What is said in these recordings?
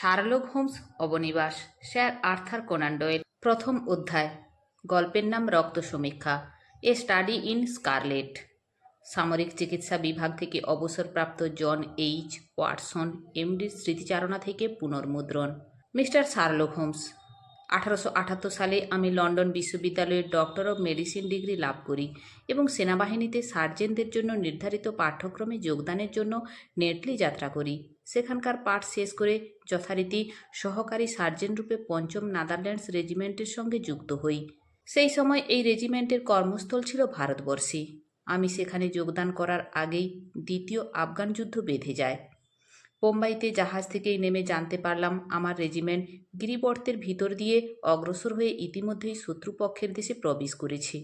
Sherlock Holmes অবনিবাস, sir Arthur Conan প্রথম অধ্যায়, গল্পের নাম রক্ত সমীক্ষা, এ স্টাডি ইন স্কারলেট। সামরিক চিকিৎসা বিভাগ থেকে অবসরপ্রাপ্ত জন এইচ ওয়াটসন এমডির স্মৃতিচারণা থেকে পুনর্মুদ্রণ। মিস্টার শার্লক হোমস, আঠারোশো আটাত্তর সালে আমি লন্ডন বিশ্ববিদ্যালয়ের ডক্টর অব মেডিসিন ডিগ্রি লাভ করি এবং সেনাবাহিনীতে সার্জেনদের জন্য নির্ধারিত পাঠ্যক্রমে যোগদানের জন্য নেটলি যাত্রা করি। সেখানকার পাঠ শেষ করে যথারীতি সহকারী সার্জেন্ট রূপে পঞ্চম নাদারল্যান্ডস রেজিমেন্টের সঙ্গে যুক্ত হই। সেই সময় এই রেজিমেন্টের কর্মস্থল ছিল ভারতবর্ষে। আমি সেখানে যোগদান করার আগেই দ্বিতীয় আফগান যুদ্ধ বেঁধে যায়। বোম্বাইতে জাহাজ থেকেই নেমে জানতে পারলাম, আমার রেজিমেন্ট গিরিবর্তের ভিতর দিয়ে অগ্রসর হয়ে ইতিমধ্যেই শত্রুপক্ষের দেশে প্রবেশ করেছে।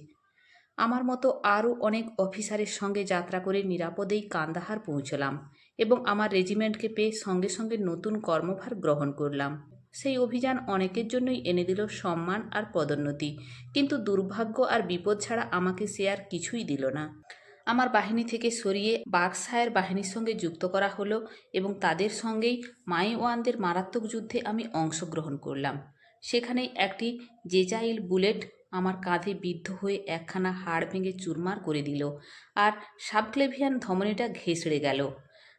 আমার মতো আরও অনেক অফিসারের সঙ্গে যাত্রা করে নিরাপদেই কান্দাহার পৌঁছলাম। এবং আমার রেজিমেন্টকে পেয়ে সঙ্গে সঙ্গে নতুন কর্মভার গ্রহণ করলাম। সেই অভিযান অনেকের জন্যই এনে দিল সম্মান আর পদোন্নতি। কিন্তু দুর্ভাগ্য আর বিপদ ছাড়া আমাকে সে আর কিছুই দিল না। আমার বাহিনী থেকে সরিয়ে বাক্সায়ের বাহিনীর সঙ্গে যুক্ত করা হলো এবং তাদের সঙ্গেই মাইওয়ানদের মারাত্মক যুদ্ধে আমি অংশগ্রহণ করলাম। সেখানেই একটি জেজাইল বুলেট আমার কাঁধে বিদ্ধ হয়ে একখানা হাড় ভেঙে চুরমার করে দিল আর সাবক্লেভিয়ান ধমনীটা ঘেঁষড়ে গেল।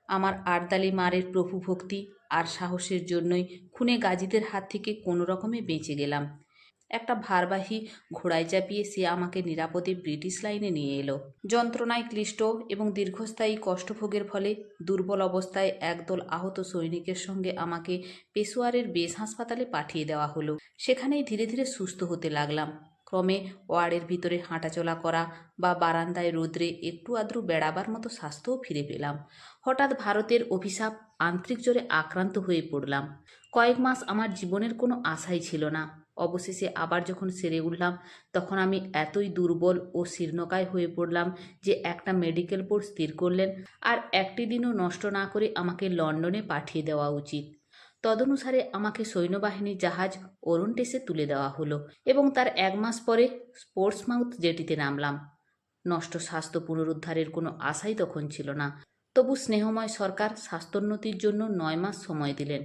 আমার আরদালি মারের প্রভু ভক্তি আর সাহসের জন্যই খুনে গাজীদের হাত থেকে কোনো রকমে বেঁচে গেলাম। একটা ভারবাহী ঘোড়ায় চাপিয়ে সে আমাকে নিরাপদে ব্রিটিশ লাইনে নিয়ে এলো। যন্ত্রণায় ক্লিষ্ট এবং দীর্ঘস্থায়ী কষ্টভোগের ফলে দুর্বল অবস্থায় একদল আহত সৈনিকের সঙ্গে আমাকে পেশোয়ারের বেস হাসপাতালে পাঠিয়ে দেওয়া হলো। সেখানেই ধীরে ধীরে সুস্থ হতে লাগলাম। ক্রমে ওয়ার্ডের ভিতরে হাঁটাচলা করা বা বারান্দায় রোদ্রে একটু আদ্রু বেড়াবার মতো স্বাস্থ্যও ফিরে পেলাম। হঠাৎ ভারতের অভিশাপ, আন্তরিক জ্বরে আক্রান্ত হয়ে পড়লাম। কয়েক মাস আমার জীবনের কোনো আশাই ছিল না। অবশেষে আবার যখন সেরে উঠলাম, তখন আমি এতই দুর্বল ও শীর্ণকায় হয়ে পড়লাম যে একটা মেডিকেল বোর্ড স্থির করলেন আর একটি দিনও নষ্ট না করে আমাকে লন্ডনে পাঠিয়ে দেওয়া উচিত। তদনুসারে আমাকে সৈন্যবাহিনীর জাহাজ ওরন্টেসে তুলে দেওয়া হলো এবং তার এক মাস পরে স্পোর্টসমাউথ জেটিতে নামলাম। নষ্ট স্বাস্থ্য পুনরুদ্ধারের কোনো আশাই তখন ছিল না। তবু স্নেহময় সরকার স্বাস্থ্যোন্নতির জন্য নয় মাস সময় দিলেন।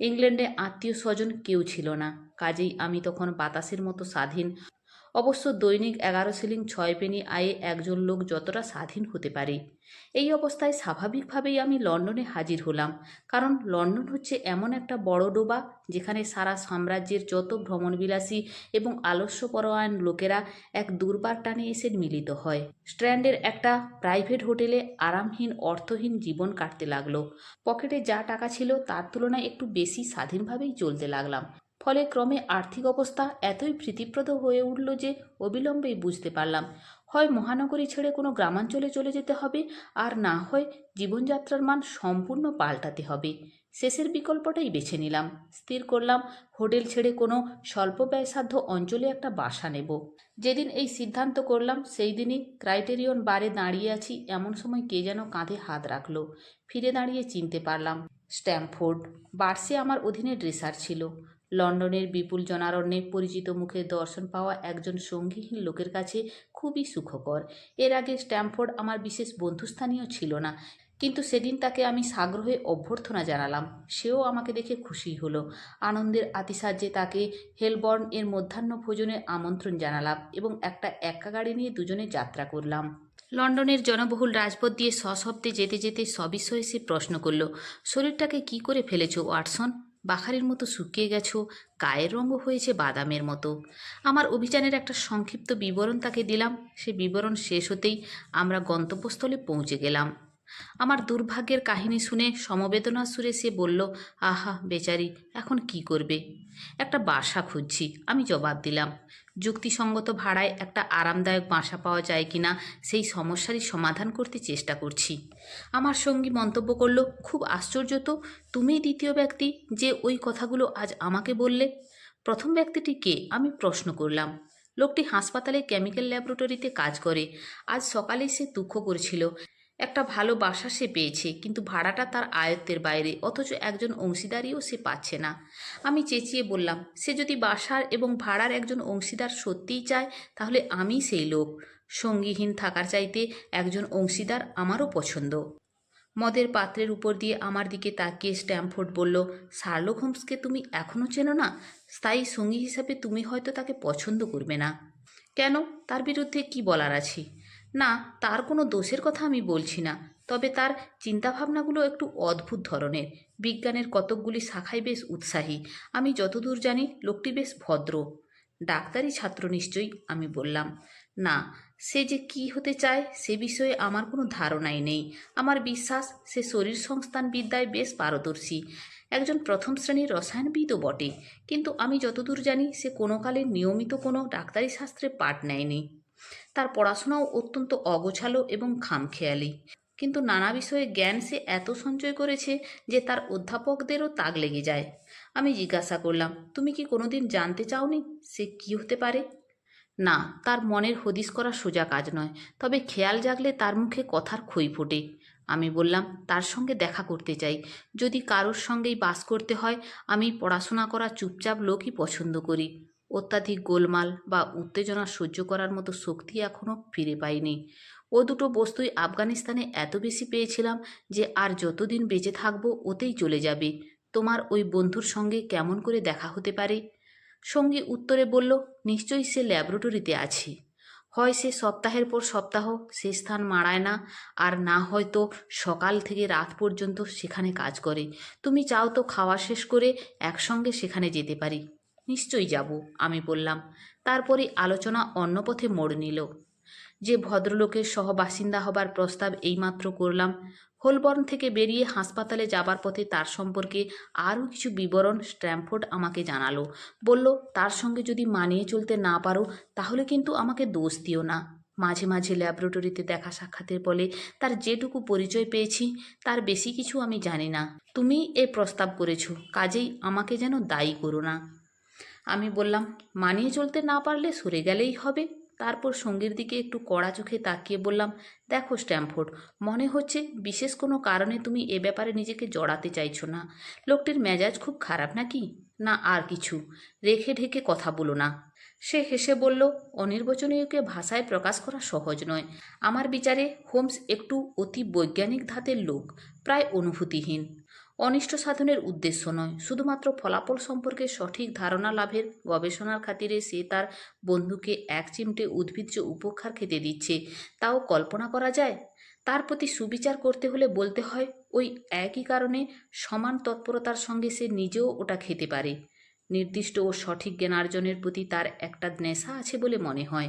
ইংল্যান্ডে আত্মীয় স্বজন কেউ ছিল না। কাজেই আমি তখন বাতাসের মতো স্বাধীন অবশ্য দৈনিক এগারো সিলিং ছয় পেনি আয়ে একজন লোক যতটা স্বাধীন হতে পারে। এই অবস্থায় স্বাভাবিকভাবেই আমি লন্ডনে হাজির হলাম, কারণ লন্ডন হচ্ছে এমন একটা বড় ডোবা যেখানে সারা সাম্রাজ্যের যত ভ্রমণবিলাসী এবং আলস্যপরায়ণ লোকেরা এক দুর্বার টানে এসে মিলিত হয়। স্ট্র্যান্ডের একটা প্রাইভেট হোটেলে আরামহীন, অর্থহীন জীবন কাটতে লাগল। পকেটে যা টাকা ছিল তার তুলনায় একটু বেশি স্বাধীনভাবেই চলতে লাগলাম। ফলে ক্রমে আর্থিক অবস্থা এতই প্রীতিপ্রদ হয়ে উঠল যে অবিলম্বেই বুঝতে পারলাম। হয় মহানগরী ছেড়ে কোনো গ্রামাঞ্চলে চলে যেতে হবে, আর না হয় জীবনযাত্রার মান সম্পূর্ণ পাল্টাতে হবে। শেষের বিকল্পটাই বেছে নিলাম। স্থির করলাম, হোটেল ছেড়ে কোনো স্বল্প ব্যয়সাধ্য অঞ্চলে একটা বাসা নেব। যেদিন এই সিদ্ধান্ত করলাম, সেই দিনই ক্রাইটেরিয়ন বারে দাঁড়িয়ে আছি, এমন সময় কে যেন কাঁধে হাত রাখল। ফিরে দাঁড়িয়ে চিনতে পারলাম, স্ট্যাম্পফোর্ড, বার্সে আমার অধীনে ড্রেসার ছিল। লন্ডনের বিপুল জনারণ্যে পরিচিত মুখে দর্শন পাওয়া একজন সঙ্গীহীন লোকের কাছে খুবই সুখকর। এর আগে স্ট্যামফোর্ড আমার বিশেষ বন্ধুস্থানীয় ছিল না, কিন্তু সেদিন তাকে আমি সাগ্রহে অভ্যর্থনা জানালাম। সেও আমাকে দেখে খুশি হলো। আনন্দের আতিসাহ্যে তাকে হেলবর্ন এর মধ্যাহ্ন ভোজনে আমন্ত্রণ জানালাম এবং একটা একা গাড়ি নিয়ে দুজনে যাত্রা করলাম। লন্ডনের জনবহুল রাজপথ দিয়ে সশব্দে যেতে যেতে সবিষয়ে সে প্রশ্ন করল, শরীরটাকে কি করে ফেলেছ, ওয়াটসন? বাখারির মতো শুকিয়ে গেছো, গায়ের রঙও হয়েছে বাদামের মতো। আমার অভিযানের একটা সংক্ষিপ্ত বিবরণ তাকে দিলাম। সে বিবরণ শেষ হতেই আমরা গন্তব্যস্থলে পৌঁছে গেলাম। আমার দুর্ভাগ্যের কাহিনী শুনে সমবেদনা সুরে সে বলল, আহা, বেচারি, এখন কি করবে? একটা বাসা খুঁজছি। আমি জবাব দিলাম যুক্তিসঙ্গত ভাড়ায় একটা আরামদায়ক বাসা পাওয়া যায় কিনা সেই সমস্যারই সমাধান করতে চেষ্টা করছি। আমার সঙ্গী মন্তব্য করল, খুব আশ্চর্য তো, তুমি দ্বিতীয় ব্যক্তি যে ওই কথাগুলো আজ আমাকে বললে? প্রথম ব্যক্তিটি কে? আমি প্রশ্ন করলাম। লোকটি হাসপাতালে কেমিক্যাল ল্যাবরেটরিতে কাজ করে। আজ সকালে সে দুঃখ করেছিল। একটা ভালো বাসা সে পেয়েছে, কিন্তু ভাড়াটা তার আয়ত্তের বাইরে, অথচ একজন অংশীদারিও সে পাচ্ছে না। আমি চেঁচিয়ে বললাম, সে যদি বাসার এবং ভাড়ার একজন অংশীদার সত্যিই চায়, তাহলে আমি সেই লোক। সঙ্গীহীন থাকার চাইতে একজন অংশীদার আমারও পছন্দ। মদের পাত্রের উপর দিয়ে আমার দিকে তাকিয়ে স্ট্যামফোর্ড বলল, শার্লক হোমসকে তুমি এখনও চেনো না? স্থায়ী সঙ্গী হিসাবে তুমি হয়তো তাকে পছন্দ করবে না। কেন? তার বিরুদ্ধে কি বলার আছে? না, তার কোনো দোষের কথা আমি বলছি না। তবে তার চিন্তাভাবনাগুলো একটু অদ্ভুত ধরনের। বিজ্ঞানের কতকগুলি শাখায় বেশ উৎসাহী। আমি যতদূর জানি, লোকটি বেশ ভদ্র। ডাক্তারি ছাত্র নিশ্চয়ই, আমি বললাম। না, সে যে কি হতে চায়, সে বিষয়ে আমার কোনো ধারণাই নেই। আমার বিশ্বাস, সে শরীর সংস্থান বিদ্যায় বেশ পারদর্শী। একজন প্রথম শ্রেণির রসায়নবিদও বটে। কিন্তু আমি যতদূর জানি, সে কোনো কালে নিয়মিত কোনো ডাক্তারি শাস্ত্রে পাঠ নেয়নি। তার পড়াশোনাও অত্যন্ত অগোছালো এবং খামখেয়ালি। কিন্তু নানা বিষয়ে জ্ঞান সে এত সঞ্চয় করেছে যে তার অধ্যাপকদেরও তাক লেগে যায়। আমি জিজ্ঞাসা করলাম, তুমি কি কোনোদিন জানতে চাওনি সে কি হতে পারে? না, তার মনের হদিস করা সোজা কাজ নয়, তবে খেয়াল জাগলে তার মুখে কথার খই ফোটে। আমি বললাম, তার সঙ্গে দেখা করতে চাই। যদি কারোর সঙ্গেই বাস করতে হয়, আমি পড়াশোনা করা চুপচাপ লোকই পছন্দ করি। অত্যাধিক গোলমাল বা উত্তেজনা সহ্য করার মতো শক্তি এখনও ফিরে পাইনি। ও দুটো বস্তুই আফগানিস্তানে এত বেশি পেয়েছিলাম যে আর যতদিন বেঁচে থাকব ওতেই চলে যাবে। তোমার ওই বন্ধুর সঙ্গে কেমন করে দেখা হতে পারে? সঙ্গী উত্তরে বলল, নিশ্চয়ই সে ল্যাবরেটরিতে আছে। হয় সে সপ্তাহের পর সপ্তাহ সে স্থান মাড়ায় না, আর না হয়তো সকাল থেকে রাত পর্যন্ত সেখানে কাজ করে। তুমি চাও তো খাওয়া শেষ করে একসঙ্গে সেখানে যেতে পারি। নিশ্চয়ই যাব, আমি বললাম। তারপরে আলোচনা অন্য পথে মোড় নিল। যে ভদ্রলোকের সহবাসিন্দা হবার প্রস্তাব এইমাত্র করলাম, হোলবর্ন থেকে বেরিয়ে হাসপাতালে যাবার পথে তার সম্পর্কে আরও কিছু বিবরণ স্ট্র্যামফোর্ড আমাকে জানালো। বলল, তার সঙ্গে যদি মানিয়ে চলতে না পারো, তাহলে কিন্তু আমাকে দোষ দিও না। মাঝে মাঝে ল্যাবরেটরিতে দেখা সাক্ষাতের ফলে তার যেটুকু পরিচয় পেয়েছি, তার বেশি কিছু আমি জানি না। তুমি এ প্রস্তাব করেছ, কাজেই আমাকে যেন দায়ী করো না। আমি বললাম, মানিয়ে চলতে না পারলে সরে গেলেই হবে। তারপর সঙ্গীর দিকে একটু কড়া চোখে তাকিয়ে বললাম, দেখো স্ট্যামফোর্ড, মনে হচ্ছে বিশেষ কোনো কারণে তুমি এ ব্যাপারে নিজেকে জড়াতে চাইছো না। লোকটির মেজাজ খুব খারাপ নাকি? না, আর কিছু। রেখে ঢেকে কথা বলো না। সে হেসে বলল, অনির্বচনীয়কে ভাষায় প্রকাশ করা সহজ নয়। আমার বিচারে হোমস একটু অতি বৈজ্ঞানিক ধাতের লোক, প্রায় অনুভূতিহীন। অনিষ্ট সাধনের উদ্দেশ্য নয়, শুধুমাত্র ফলাফল সম্পর্কে সঠিক ধারণা লাভের গবেষণার খাতিরে সে তার বন্ধুকে এক চিমটে উদ্ভিজ্জ উপক্ষার খেতে দিচ্ছে। তাও কল্পনা করা যায়? তার প্রতি সুবিচার করতে হলে বলতে হয়, ওই একই কারণে সমান তৎপরতার সঙ্গে সে নিজেও ওটা খেতে পারে। নির্দিষ্ট ও সঠিক জ্ঞানার্জনের প্রতি তার একটা নেশা আছে বলে মনে হয়।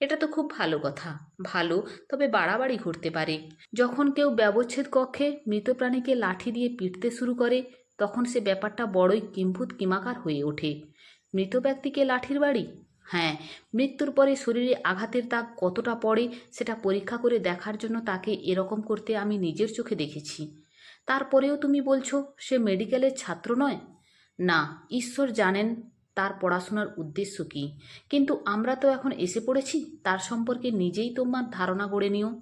এটা তো খুব ভালো কথা। ভালো, তবে বাড়াবাড়ি ঘটতে পারে। যখন কেউ ব্যবচ্ছেদ কক্ষে মৃত প্রাণীকে লাঠি দিয়ে পিটতে শুরু করে, তখন সে ব্যাপারটা বড়ই কিম্ভূত কিমাকার হয়ে ওঠে। মৃত ব্যক্তিকে লাঠির বাড়ি? হ্যাঁ মৃত্যুর পরে শরীরে আঘাতের দাগ কতটা পড়ে সেটা পরীক্ষা করে দেখার জন্য তাকে এরকম করতে আমি নিজের চোখে দেখেছি। তারপরেও তুমি বলছো সে মেডিকেলের ছাত্র নয়? না, ঈশ্বর জানেন তার পড়াশোনার উদ্দেশ্য কী? কিন্তু আমরা তো এখন এসে পড়েছি, তার সম্পর্কে নিজেই তোমার ধারণা গড়ে নিও।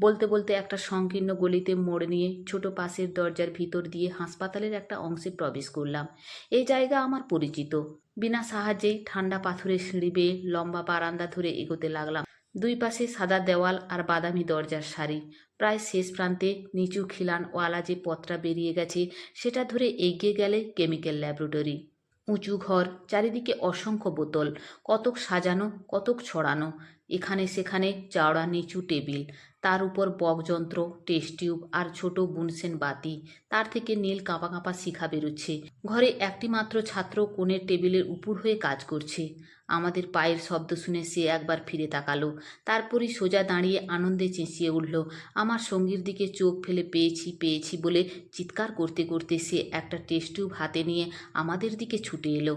বলতে বলতে একটা সংকীর্ণ গলিতে মোড় নিয়ে ছোট পাশের দরজার ভিতর দিয়ে হাসপাতালের একটা অংশে প্রবেশ করলাম। এই জায়গা আমার পরিচিত। বিনা সাহায্যেই ঠান্ডা পাথরের সিঁড়ি বেয়ে লম্বা বারান্দা ধরে এগোতে লাগলাম। দুই পাশে সাদা দেওয়াল আর বাদামি দরজার সারি। প্রায় শেষ প্রান্তে নিচু খিলান ওয়ালা যে পথটা বেরিয়ে গেছে, সেটা ধরে এগিয়ে গেলে কেমিক্যাল ল্যাবরেটরি। উঁচু ঘর চারিদিকে অসংখ্য বোতল কতক সাজানো কতক ছড়ানো এখানে সেখানে চওড়া নিচু টেবিল। তার উপর বকযন্ত্র, টেস্ট টিউব আর ছোট বুনসেন বাতি। তার থেকে নীল কাঁপা কাঁপা শিখা বেরোচ্ছে। ঘরে একটি মাত্র ছাত্র কোণের টেবিলের উপর হয়ে কাজ করছে। আমাদের পায়ের শব্দ শুনে সে একবার ফিরে তাকালো। তারপরই সোজা দাঁড়িয়ে আনন্দে চেঁচিয়ে উঠল, আমার সঙ্গীর দিকে চোখ ফেলে পেয়েছি পেয়েছি বলে চিৎকার করতে করতে সে একটা টেস্ট টিউব হাতে নিয়ে আমাদের দিকে ছুটে এলো।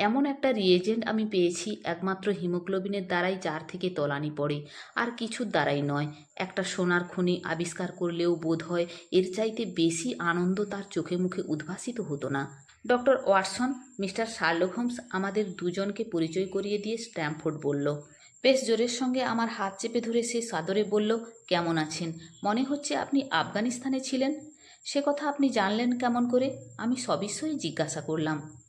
এমন একটা রিয়েজেন্ট আমি পেয়েছি, একমাত্র হিমোগ্লোবিনের দ্বারাই যার থেকে তলানি পড়ে। আর কিছুর দ্বারাই নয়। একটা সোনার খনি আবিষ্কার করলেও বোধ হয় এর চাইতে বেশি আনন্দ তার চোখে মুখে উদ্ভাসিত হতো না। Doctor Watson, mister Sherlock Holmes আমাদের দুজনকে পরিচয় করিয়ে দিয়ে স্ট্যামফোর্ড বলল। বেশ জোরের সঙ্গে আমার হাত চেপে ধরে সে সাদরে বলল, কেমন আছেন? মনে হচ্ছে আপনি আফগানিস্তানে ছিলেন? সে কথা আপনি জানলেন কেমন করে? আমি সবিষয়ে জিজ্ঞাসা করলাম।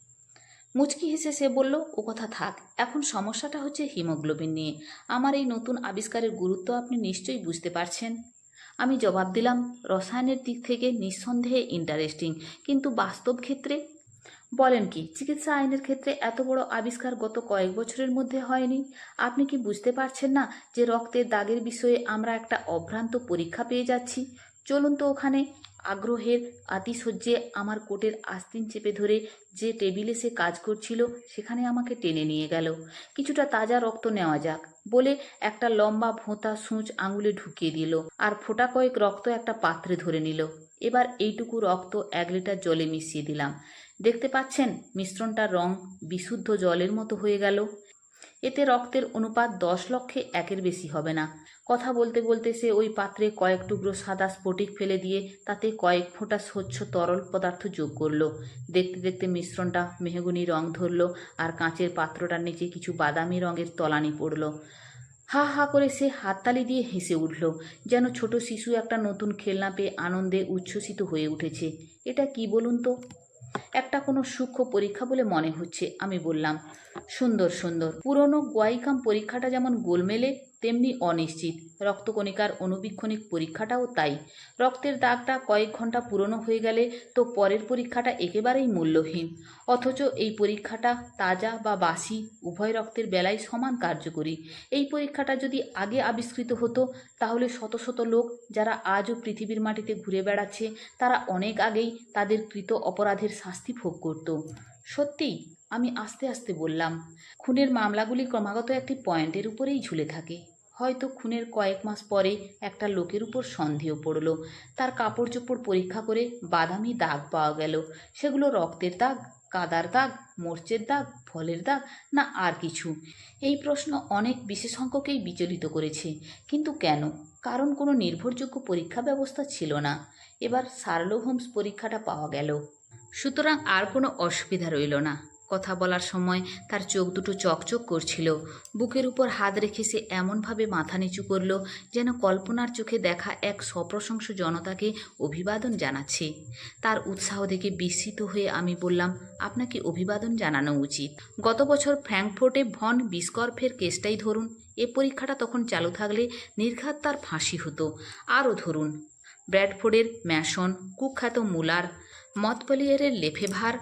মুচকি হেসে সে বলল, ও কথা থাক, এখন সমস্যাটা হচ্ছে হিমোগ্লোবিন নিয়ে। আমার এই নতুন আবিষ্কারের গুরুত্ব আপনি নিশ্চয়ই বুঝতে পারছেন। আমি জবাব দিলাম, রসায়নের দিক থেকে নিঃসন্দেহে ইন্টারেস্টিং কিন্তু বাস্তব ক্ষেত্রে? বলেন কি, চিকিৎসা আইনের ক্ষেত্রে এত বড় আবিষ্কার গত কয়েক বছরের মধ্যে হয়নি। আপনি কি বুঝতে পারছেন না যে রক্তের দাগের বিষয়ে আমরা একটা অভ্রান্ত পরীক্ষা পেয়ে যাচ্ছি? চলুন তো ওখানে আগ্রহের আতিশয্যে আমার কোটের আস্তিন চেপে ধরে যে টেবিলে সে কাজ করছিল, সেখানে আমাকে টেনে নিয়ে গেল। কিছুটা তাজা রক্ত নেওয়া যাক বলে একটা লম্বা ভোঁতা সূচ আঙুলে ঢুকিয়ে দিল আর ফোটা কয়েক রক্ত একটা পাত্রে ধরে নিল। এবার এইটুকু রক্ত এক লিটার জলে মিশিয়ে দিলাম। দেখতে পাচ্ছেন, মিশ্রণটার রং বিশুদ্ধ জলের মতো হয়ে গেল। এতে রক্তের অনুপাত দশ লক্ষে একের বেশি হবে না। কথা বলতে বলতে সে ওই পাত্রে কয়েক টুকরো সাদা স্ফটিক ফেলে দিয়ে তাতে কয়েক ফোঁটা স্বচ্ছ তরল পদার্থ যোগ করল। দেখতে দেখতে মিশ্রণটা মেহগুনি রং ধরলো আর কাঁচের পাত্রটার নিচে কিছু বাদামি রঙের তলানি পড়ল। হা হা করে সে হাততালি দিয়ে হেসে উঠল, যেন ছোট শিশু একটা নতুন খেলনা পেয়ে আনন্দে উচ্ছ্বসিত হয়ে উঠেছে। এটা কি বলুন তো? একটা কোনো সূক্ষ্ম পরীক্ষা বলে মনে হচ্ছে, আমি বললাম। সুন্দর সুন্দর। পুরনো গোয়াইকাম পরীক্ষাটা যেমন গোলমেলে তেমনি অনিশ্চিত। রক্তকণিকার অনুবীক্ষণিক পরীক্ষাটাও তাই। রক্তের দাগটা কয়েক ঘণ্টা পুরনো হয়ে গেলে তো পরের পরীক্ষাটা একেবারেই মূল্যহীন। অথচ এই পরীক্ষাটা তাজা বা বাসি, উভয় রক্তের বেলায় সমান কার্যকরী। এই পরীক্ষাটা যদি আগে আবিষ্কৃত হতো, তাহলে শত শত লোক যারা আজও পৃথিবীর মাটিতে ঘুরে বেড়াচ্ছে, তারা অনেক আগেই তাদের কৃত অপরাধের শাস্তি ভোগ করত। সত্যিই আমি আস্তে আস্তে বললাম, খুনের মামলাগুলি ক্রমাগত একটি পয়েন্টের উপরেই ঝুলে থাকে। হয়তো খুনের কয়েক মাস পরে একটা লোকের উপর সন্দেহ পড়ল। তার কাপড় চোপড় পরীক্ষা করে বাদামি দাগ পাওয়া গেল। সেগুলো রক্তের দাগ, কাদার দাগ, মরচের দাগ, ফলের দাগ, না আর কিছু। এই প্রশ্ন অনেক বিশেষজ্ঞকেই বিচলিত করেছে। কিন্তু কেন? কারণ কোনো নির্ভরযোগ্য পরীক্ষা ব্যবস্থা ছিল না। এবার সার্লো হোমস পরীক্ষাটা পাওয়া গেল। সুতরাং আর কোনো অসুবিধা রইল না। কথা বলার সময় তার চোখ দুটো চকচক করছিল। বুকের উপর হাত রেখে সে এমনভাবে মাথা নিচু করল যেন কল্পনার চোখে দেখা এক সপ্রশংস জনতাকে অভিবাদন জানাচ্ছে। তার উৎসাহ দেখে বিস্মিত হয়ে আমি বললাম, আপনাকে অভিবাদন জানানো উচিত। গত বছর ফ্র্যাঙ্কফোর্টে ভন বিস্কর্ফের কেসটাই ধরুন। এ পরীক্ষাটা তখন চালু থাকলে নির্ঘাত তার ফাঁসি হতো। আরও ধরুন। ব্র্যাডফোর্ডের ম্যাশন, কুখ্যাত মুলার, মতপলিয়ারের লেফেভার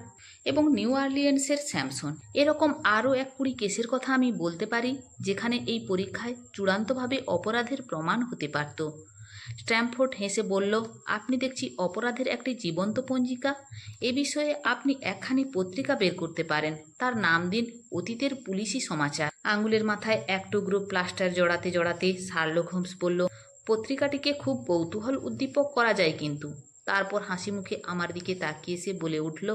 এবং নিউ আর্লিয়েন্সের স্যামসন। এরকম আরও এক কুড়ি কেসের কথা আমি বলতে পারি, যেখানে এই পরীক্ষায় চূড়ান্তভাবে অপরাধের প্রমাণ হতে পারত। স্ট্যামফোর্ড হেসে বলল, আপনি দেখছি অপরাধের একটি জীবন্ত পঞ্জিকা। এ বিষয়ে আপনি একখানি পত্রিকা বের করতে পারেন। তার নাম দিন অতীতের পুলিশি সমাচার। আঙ্গুলের মাথায় এক টুকরো প্লাস্টার জড়াতে জড়াতে শার্লক হোমস বলল, পত্রিকাটিকে খুব কৌতূহল উদ্দীপক করা যায় কিন্তু। তারপর হাসি মুখে আমার দিকে তাকিয়ে সে বলে উঠল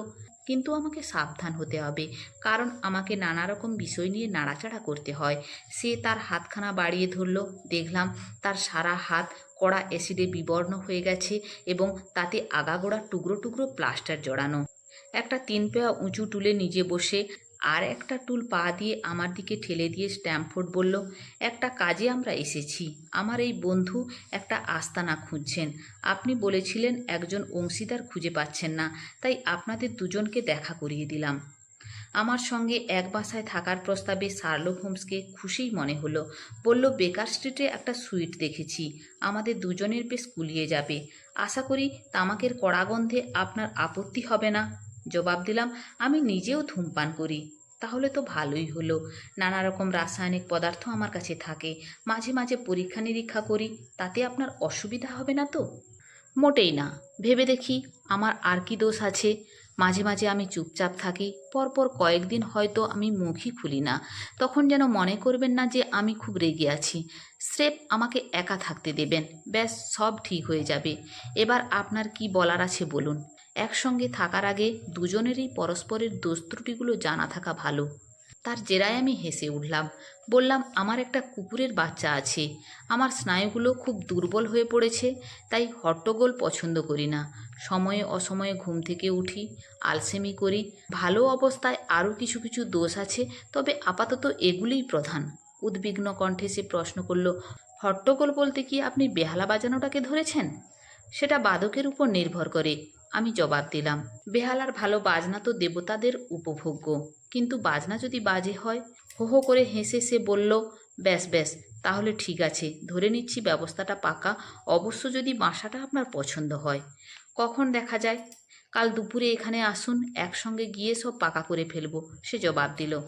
কিন্তু আমাকে সাবধান হতে হবে। কারণ আমাকে নানা রকম বিষয় নিয়ে নাড়াচাড়া করতে হয়। সে তার হাতখানা বাড়িয়ে ধরল। দেখলাম তার সারা হাত কড়া অ্যাসিডে বিবর্ণ হয়ে গেছে এবং তাতে আগাগোড়া টুকরো টুকরো প্লাস্টার জড়ানো। একটা তিন পেয়া উঁচু টুলে নিজে বসে আর একটা টুল পা দিয়ে আমার দিকে ঠেলে দিয়ে স্ট্যাম্পফোর্ড বলল, একটা কাজে আমরা এসেছি। আমার এই বন্ধু একটা আস্তানা খুঁজছেন। আপনি বলেছিলেন একজন অংশীদার খুঁজে পাচ্ছেন না, তাই আপনাদের দুজনকে দেখা করিয়ে দিলাম। আমার সঙ্গে এক বাসায় থাকার প্রস্তাবে শার্লক হোমসকে খুশিই মনে হলো। বলল, বেকার স্ট্রিটে একটা সুইট দেখেছি। আমাদের দুজনের বেশ কুলিয়ে যাবে। আশা করি তামাকের কড়া গন্ধে আপনার আপত্তি হবে না। জবাব দিলাম, আমি নিজেও ধূমপান করি। তাহলে তো ভালোই হলো। নানা রকম রাসায়নিক পদার্থ আমার কাছে থাকে। মাঝে মাঝে পরীক্ষা নিরীক্ষা করি। তাতে আপনার অসুবিধা হবে না তো? মোটেই না। ভেবে দেখি আমার আর কি দোষ আছে। মাঝে মাঝে আমি চুপচাপ থাকি। পরপর কয়েকদিন হয়তো আমি মুখই খুলি না। তখন যেন মনে করবেন না যে আমি খুব রেগে আছি। স্রেফ আমাকে একা থাকতে দেবেন। ব্যাস, সব ঠিক হয়ে যাবে। এবার আপনার কি বলার আছে বলুন। একসঙ্গে থাকার আগে দুজনেরই পরস্পরের দোষ ত্রুটিগুলো জানা থাকা ভালো। তার জেরায় আমি হেসে উঠলাম, বললাম, আমার একটা কুকুরের বাচ্চা আছে। আমার স্নায়ুগুলো খুব দুর্বল হয়ে পড়েছে, তাই হট্টগোল পছন্দ করি না। সময়ে অসময়ে ঘুম থেকে উঠি, আলসেমি করি। ভালো অবস্থায় আরও কিছু কিছু দোষ আছে, তবে আপাতত এগুলিই প্রধান। উদ্বিগ্ন কণ্ঠে সে প্রশ্ন করল, হট্টগোল বলতে কি আপনি বেহালা বাজানোটাকে ধরেছেন? সেটা বাদকের উপর নির্ভর করে। আমি জবাব দিলাম বেহালার ভালো বাজনা তো দেবতাদের উপভোগ্য। কিন্তু বাজনা যদি বাজে হয়, হো হো করে হেসে সে বলল, ব্যাস ব্যাস, তাহলে ঠিক আছে, ধরে নিচ্ছি ব্যবস্থাটা পাকা, অবশ্য যদি বাসাটা আপনার পছন্দ হয়। কখন দেখা যায়? কাল দুপুরে এখানে আসুন, একসঙ্গে গিয়ে সব পাকা করে ফেলব, সে জবাব দিল।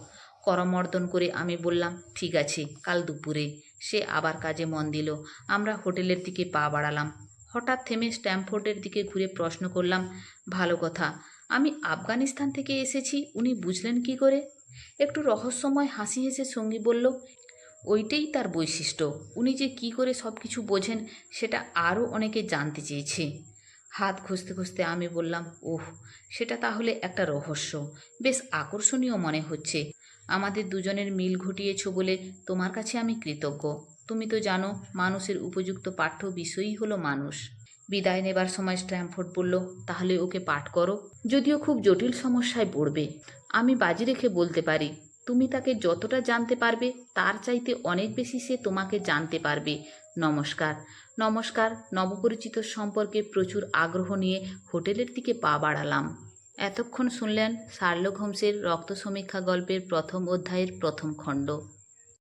করমর্দন করে আমি বললাম, ঠিক আছে, কাল দুপুরে। সে আবার কাজে মন দিল, আমরা হোটেলের দিকে পা বাড়ালাম। হঠাৎ থেমে স্ট্যামফোর্ডের দিকে ঘুরে প্রশ্ন করলাম, ভালো কথা, আমি আফগানিস্তান থেকে এসেছি, উনি বুঝলেন কি করে? একটু রহস্যময় হাসি হেসে সঙ্গী বলল, ওইটাই তার বৈশিষ্ট্য, উনি যে কি করে সব কিছু বোঝেন, সেটা আরও অনেকে জানতে চেয়েছে। হাত খুঁজতে খুঁজতে আমি বললাম, ওহ, সেটা তাহলে একটা রহস্য, বেশ আকর্ষণীয় মনে হচ্ছে। আমাদের দুজনের মিল ঘটিয়েছ বলে তোমার কাছে আমি কৃতজ্ঞ। তুমি তো জানো, মানুষের উপযুক্ত পাঠ্য বিষয়ই হলো মানুষ। বিদায় নেবার সময় স্ট্যামফোর্ড বলল, তাহলে ওকে পাঠ করো। যদিও খুব জটিল সমস্যায় পড়বে। আমি বাজি রেখে বলতে পারি, তুমি তাকে যতটা জানতে পারবে, তার চাইতে অনেক বেশি সে তোমাকে জানতে পারবে। নমস্কার। নমস্কার। নবপরিচিত সম্পর্কে প্রচুর আগ্রহ নিয়ে হোটেলের দিকে পা বাড়ালাম। এতক্ষণ শুনলেন শার্লক হোমসের রক্ত সমীক্ষা গল্পের প্রথম অধ্যায়ের প্রথম খণ্ড।